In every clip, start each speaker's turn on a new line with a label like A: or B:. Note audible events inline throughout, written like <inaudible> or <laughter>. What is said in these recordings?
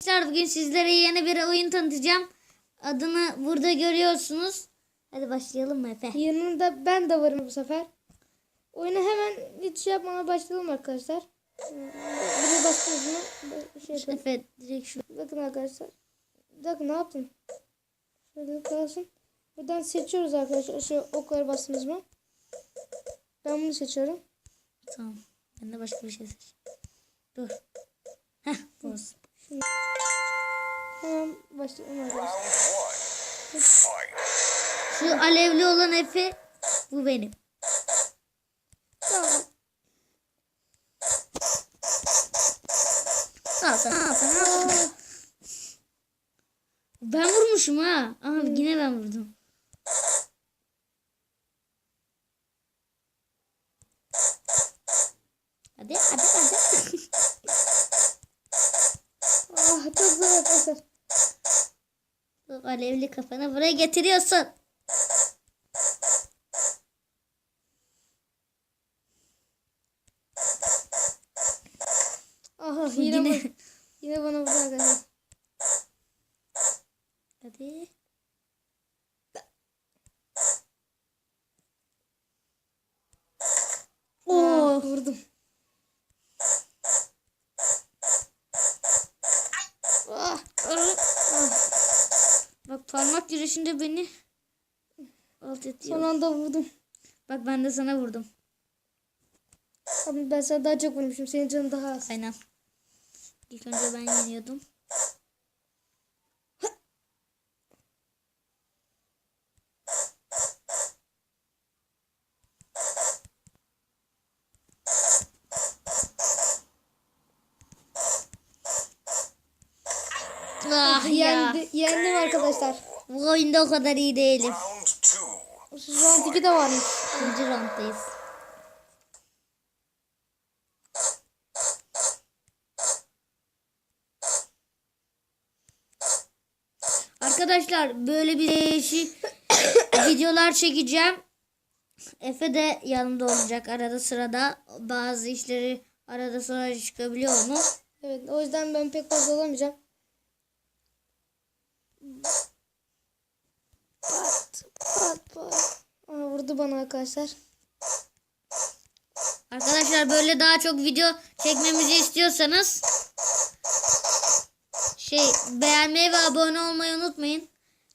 A: Arkadaşlar bugün sizlere yeni bir oyun tanıtacağım. Adını burada görüyorsunuz. Hadi başlayalım mı Efe?
B: Yanında ben de varım bu sefer. Oyuna hemen hiç şey yapmana başlayalım arkadaşlar. Buraya bastınız mı? Şey yapalım.
A: Efe direkt şu.
B: Bakın arkadaşlar. Dakika ne yaptın? Şöyle kalsın. Buradan seçiyoruz arkadaşlar. Şu okları bastınız mı? Ben bunu seçiyorum.
A: Tamam. Ben de başka bir şey seç. Dur. Heh bu olsun.
B: Hemen başlayalım arkadaşlar.
A: Şu alevli olan Efe bu benim.
B: Tamam.
A: Al al al. Ben vurmuşum ha. Aha yine ben vurdum. Hadi hadi hadi. <laughs>
B: Çok zor arkadaşlar.
A: Bu alevli kafanı buraya getiriyorsun.
B: Aha yine,
A: Yine.
B: yine. yine bana vurdu arkadaşlar.
A: Hadi.
B: Oh.
A: Oo.
B: vurdum. Ah, ah, ah.
A: Bak parmak güreşinde beni alt ediyor.
B: Son anda vurdum.
A: Bak ben de sana vurdum.
B: Ama ben sana daha çok vurmuşum. Senin canın daha az.
A: Aynen. İlk önce ben yeniyordum. Ah ya.
B: Yendi, yendim arkadaşlar.
A: Bu oyunda o kadar iyi değilim.
C: Round two.
B: Şu round 2 de varmış.
A: İkinci rounddayız. Arkadaşlar böyle bir değişik <coughs> videolar çekeceğim. Efe de yanımda olacak arada sırada. Bazı işleri arada sonra çıkabiliyor mu?
B: Evet o yüzden ben pek fazla olamayacağım. Pat pat pat. Aa, vurdu bana arkadaşlar.
A: Arkadaşlar böyle daha çok video çekmemizi istiyorsanız şey beğenmeyi ve abone olmayı unutmayın.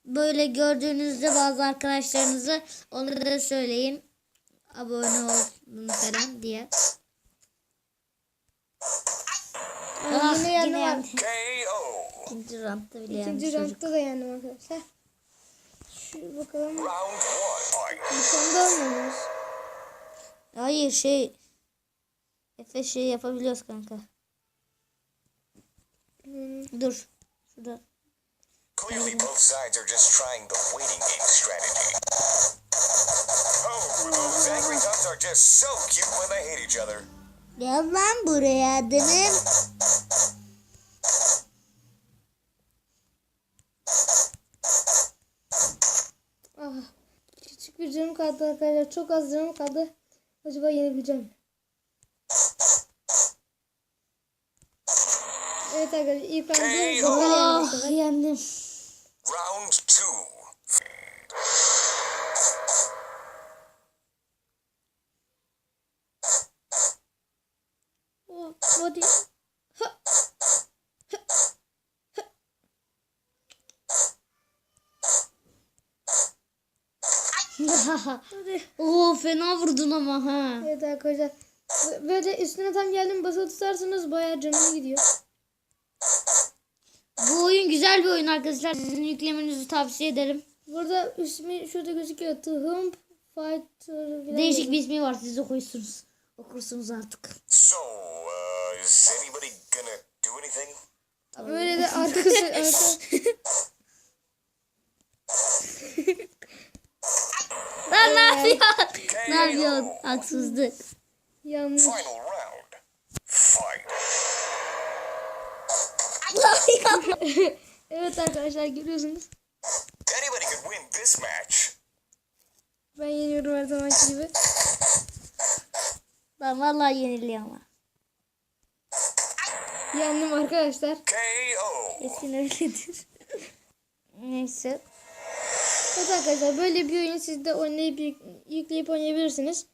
A: Böyle gördüğünüzde bazı arkadaşlarınızı onlara da söyleyin. Abone olun falan diye. Ah,
B: yine yendim. <laughs>
A: yine
B: ar-
A: yendi.
C: KO.
A: İkinci roundda bile
B: İkinci
A: yendi çocuk.
B: roundda da yendim arkadaşlar. Şu bakalım. Bir tane daha oynuyoruz?
A: Hayır şey Efe şey yapabiliyoruz kanka.
B: Hmm.
A: Dur. Şurada.
C: Clearly, both sides are just trying the waiting game strategy. Oh, those angry ducks are just so cute when they hate each other.
A: Gel lan buraya adamım.
B: Ah, küçük bir canım kaldı arkadaşlar. Çok az canım kaldı. Acaba yenebileceğim mi? Evet arkadaşlar ilk zorla
A: Ah
B: yendim.
C: Round two.
B: Oh, hadi. Ha. Hadi.
A: Oo fena vurdun ama ha.
B: Evet arkadaşlar. Böyle üstüne tam geldim basılı tutarsanız bayağı canım gidiyor.
A: Bu oyun güzel bir oyun arkadaşlar. Sizin yüklemenizi tavsiye ederim.
B: Burada ismi şurada gözüküyor. The Hump Fighter.
A: Değişik bir ismi var. Siz okursunuz. Okursunuz artık.
C: So, uh, is anybody gonna do anything?
B: Böyle de arkası arka. <laughs>
A: Lan ne yapıyorsun? Ne yapıyorsun? Haksızlık.
B: yanlış. <laughs> Evet arkadaşlar görüyorsunuz. Ben yeniyorum her zamanki gibi.
A: Ben vallahi yeniliyorum ama.
B: Yandım arkadaşlar.
C: KO.
A: Kesin öyledir. <laughs> Neyse.
B: Evet arkadaşlar böyle bir oyunu siz de oynayıp yük- yükleyip oynayabilirsiniz.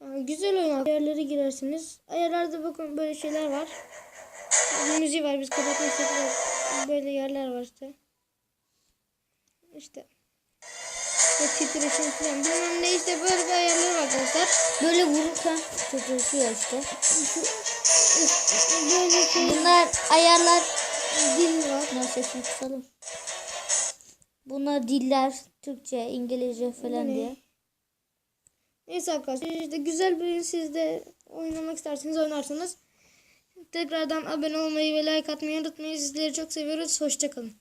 B: Aa, Güzel oyun. Ayarlara girersiniz. Ayarlarda bakın böyle şeyler var. Müziği var. Biz kapatmak istedik. Böyle yerler var işte. İşte. Ve titreşim falan. Bilmem ne işte böyle bir ayarlar var arkadaşlar.
A: Böyle vururken tutuyor işte.
B: Böyle şey
A: Bunlar ayarlar.
B: dil var.
A: Bunlar sesini kısalım. Bunlar diller. Türkçe, İngilizce falan
B: Ne?
A: diye.
B: Neyse arkadaşlar işte güzel bir oyun siz de oynamak isterseniz oynarsınız. Tekrardan abone olmayı ve like atmayı unutmayın. Sizleri çok seviyoruz. Hoşçakalın.